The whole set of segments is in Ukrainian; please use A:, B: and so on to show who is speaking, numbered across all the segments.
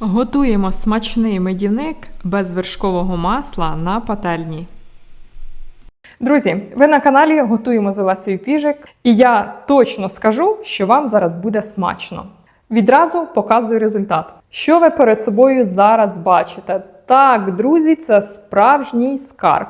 A: Готуємо смачний медівник без вершкового масла на пательні. Друзі, ви на каналі готуємо з Олесею Піжик, і я точно скажу, що вам зараз буде смачно. Відразу показую результат. Що ви перед собою зараз бачите? Так, друзі, це справжній скарб.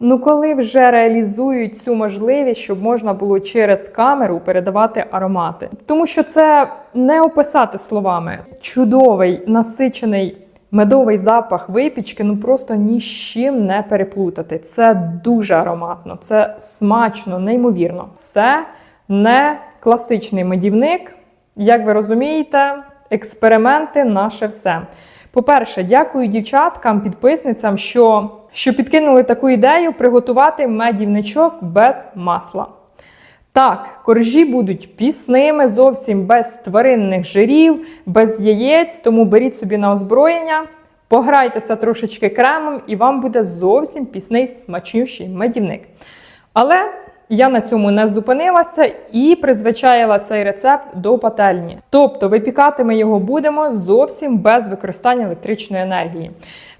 A: Ну, коли вже реалізують цю можливість, щоб можна було через камеру передавати аромати, тому що це не описати словами. Чудовий насичений медовий запах випічки, ну просто ні з чим не переплутати. Це дуже ароматно, це смачно, неймовірно. Це не класичний медівник. Як ви розумієте, експерименти наше все. По-перше, дякую дівчаткам, підписницям, що, що підкинули таку ідею приготувати медівничок без масла. Так, коржі будуть пісними, зовсім без тваринних жирів, без яєць, тому беріть собі на озброєння, пограйтеся трошечки кремом, і вам буде зовсім пісний смачнющий медівник. Але я на цьому не зупинилася і призвичаїла цей рецепт до пательні. Тобто випікати ми його будемо зовсім без використання електричної енергії.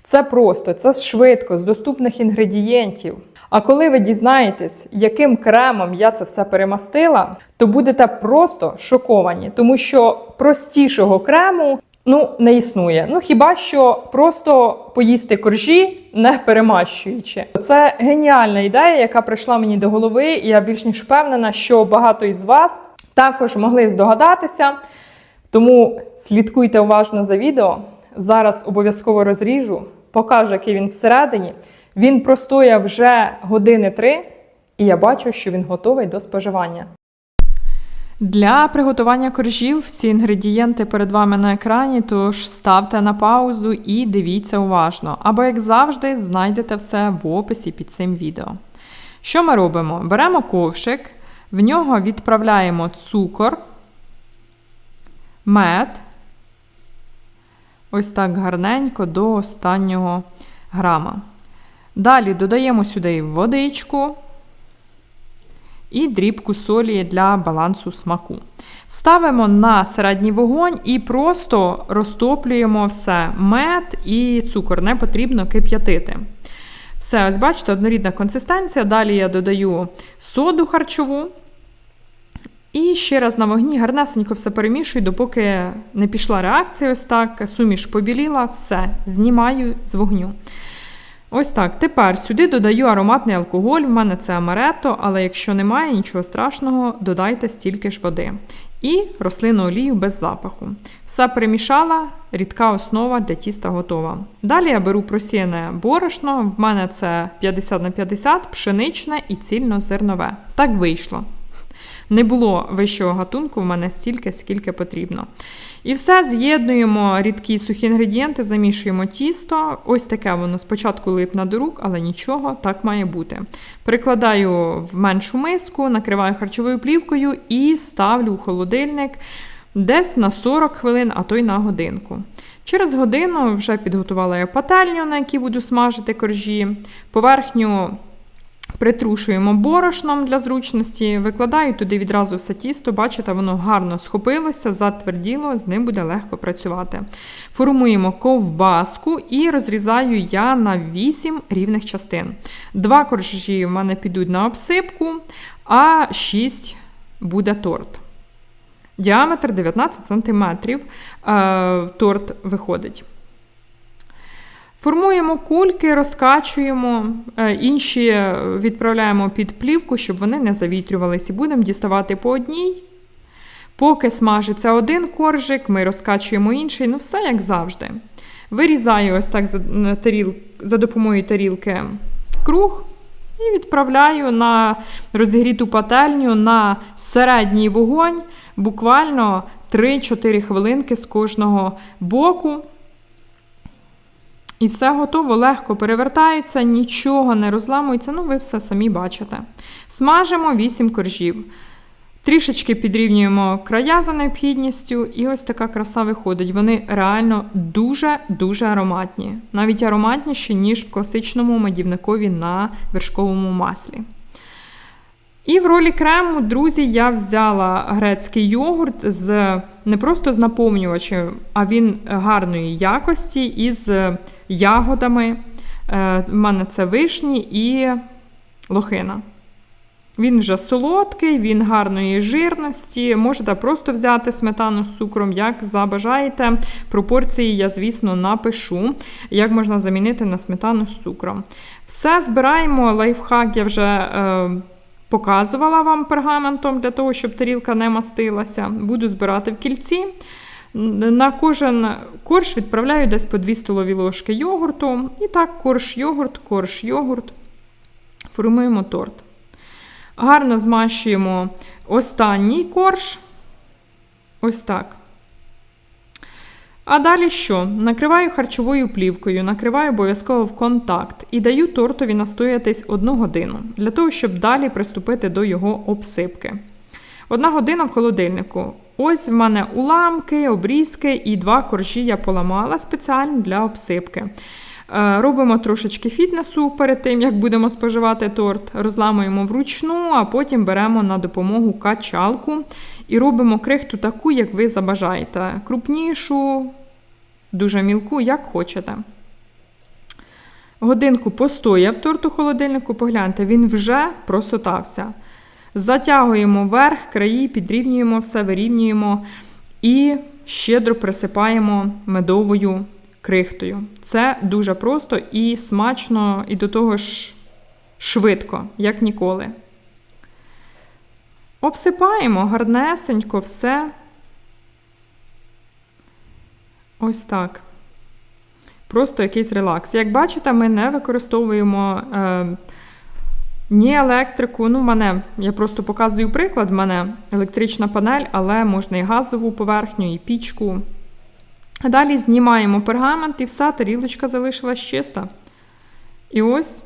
A: Це просто, це швидко, з доступних інгредієнтів. А коли ви дізнаєтесь, яким кремом я це все перемастила, то будете просто шоковані, тому що простішого крему ну не існує. Ну хіба що просто поїсти коржі, не перемащуючи. Це геніальна ідея, яка прийшла мені до голови, і я більш ніж впевнена, що багато із вас також могли здогадатися. Тому слідкуйте уважно за відео. Зараз обов'язково розріжу, покажу, який він всередині. Він простоє вже години три, і я бачу, що він готовий до споживання. Для приготування коржів всі інгредієнти перед вами на екрані, тож ставте на паузу і дивіться уважно. Або, як завжди, знайдете все в описі під цим відео. Що ми робимо? Беремо ковшик, в нього відправляємо цукор, мед. Ось так гарненько до останнього грама. Далі додаємо сюди водичку і дрібку солі для балансу смаку. Ставимо на середній вогонь і просто розтоплюємо все. Мед і цукор не потрібно кип'ятити. Все, ось бачите, однорідна консистенція. Далі я додаю соду харчову. І ще раз на вогні гарнесенько все перемішую, допоки не пішла реакція, ось так, суміш побіліла, все, знімаю з вогню. Ось так. Тепер сюди додаю ароматний алкоголь. В мене це амарето, але якщо немає нічого страшного, додайте стільки ж води. І рослинну олію без запаху. Все перемішала, рідка основа для тіста готова. Далі я беру просіяне борошно, в мене це 50 на 50, пшеничне і цільнозернове. Так вийшло. Не було вищого гатунку в мене стільки, скільки потрібно. І все з'єднуємо рідкі сухі інгредієнти, замішуємо тісто. Ось таке воно спочатку липне до рук, але нічого, так має бути. Прикладаю в меншу миску, накриваю харчовою плівкою і ставлю у холодильник десь на 40 хвилин, а то й на годинку. Через годину вже підготувала я пательню, на якій буду смажити коржі. Поверхню Притрушуємо борошном для зручності, викладаю туди відразу все тісто, бачите, воно гарно схопилося, затверділо, з ним буде легко працювати. Формуємо ковбаску і розрізаю я на 8 рівних частин. Два коржі в мене підуть на обсипку, а 6 буде торт. Діаметр 19 см е, торт виходить. Формуємо кульки, розкачуємо, е, інші відправляємо під плівку, щоб вони не завітрювалися. Будемо діставати по одній. Поки смажиться один коржик, ми розкачуємо інший, ну все як завжди. Вирізаю ось так за, таріл, за допомогою тарілки круг і відправляю на розігріту пательню на середній вогонь, буквально 3-4 хвилинки з кожного боку. І все готово, легко перевертаються, нічого не розламується, ну ви все самі бачите. Смажимо 8 коржів. Трішечки підрівнюємо края за необхідністю, і ось така краса виходить. Вони реально дуже-дуже ароматні. Навіть ароматніші, ніж в класичному медівникові на вершковому маслі. І в ролі крему, друзі, я взяла грецький йогурт з не просто з наповнювачем, а він гарної якості із ягодами. Е, В мене це вишні і лохина. Він вже солодкий, він гарної жирності. Можете просто взяти сметану з цукром, як забажаєте. Пропорції я, звісно, напишу, як можна замінити на сметану з цукром. Все збираємо, лайфхак я вже е, показувала вам пергаментом для того, щоб тарілка не мастилася. Буду збирати в кільці. На кожен корж відправляю десь по 2 столові ложки йогурту. І так, корж йогурт, корж йогурт. Формуємо торт. Гарно змащуємо останній корж. Ось так. А далі що? Накриваю харчовою плівкою, накриваю обов'язково в контакт і даю тортові настоятись одну годину, для того, щоб далі приступити до його обсипки. Одна година в холодильнику. Ось в мене уламки, обрізки і два коржі я поламала спеціально для обсипки. Е, Робимо трошечки фітнесу перед тим, як будемо споживати торт, розламуємо вручну, а потім беремо на допомогу качалку і робимо крихту таку, як ви забажаєте. Крупнішу, дуже мілку, як хочете. Годинку постояв торт у холодильнику, погляньте, він вже просотався. Затягуємо вверх, краї, підрівнюємо все, вирівнюємо і щедро присипаємо медовою крихтою. Це дуже просто і смачно, і до того ж швидко, як ніколи. Обсипаємо гарнесенько все. Ось так. Просто якийсь релакс. Як бачите, ми не використовуємо е, ні електрику. Ну, мене, я просто показую приклад, в мене електрична панель, але можна і газову поверхню, і пічку. Далі знімаємо пергамент і вся тарілочка залишилась чиста. І ось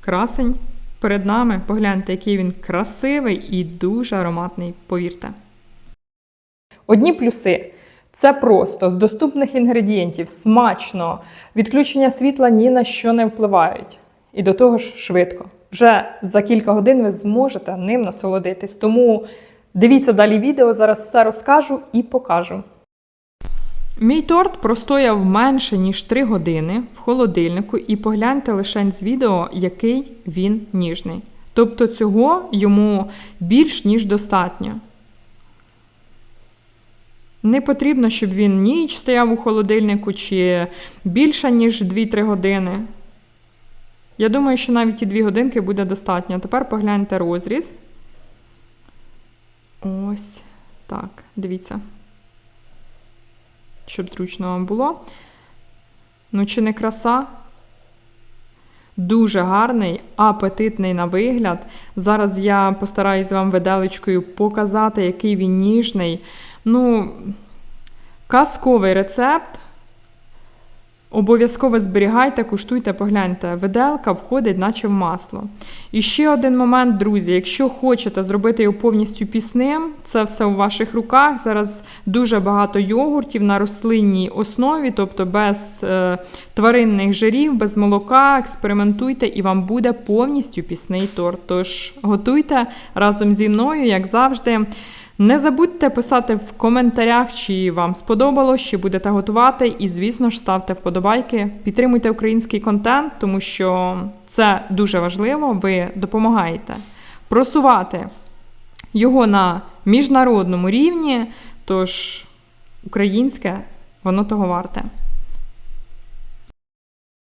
A: красень перед нами. Погляньте, який він красивий і дуже ароматний, повірте. Одні плюси. Це просто з доступних інгредієнтів, смачно, відключення світла ні на що не впливають. І до того ж швидко. Вже за кілька годин ви зможете ним насолодитись. Тому дивіться далі відео, зараз все розкажу і покажу. Мій торт простояв менше, ніж 3 години в холодильнику, і погляньте лише з відео, який він ніжний. Тобто цього йому більш ніж достатньо. Не потрібно, щоб він ніч стояв у холодильнику чи більше, ніж 2-3 години. Я думаю, що навіть і 2 годинки буде достатньо. Тепер погляньте розріз. Ось так, дивіться щоб зручно вам було. Ну, чи не краса? Дуже гарний, апетитний на вигляд. Зараз я постараюсь вам виделечкою показати, який він ніжний. Ну, казковий рецепт. Обов'язково зберігайте, куштуйте, погляньте, виделка входить, наче в масло. І ще один момент, друзі: якщо хочете зробити його повністю пісним, це все у ваших руках. Зараз дуже багато йогуртів на рослинній основі, тобто без е, тваринних жирів, без молока, експериментуйте, і вам буде повністю пісний торт. Тож готуйте разом зі мною, як завжди. Не забудьте писати в коментарях, чи вам сподобалось, чи будете готувати. І, звісно ж, ставте вподобайки, підтримуйте український контент, тому що це дуже важливо. Ви допомагаєте просувати його на міжнародному рівні. Тож українське, воно того варте.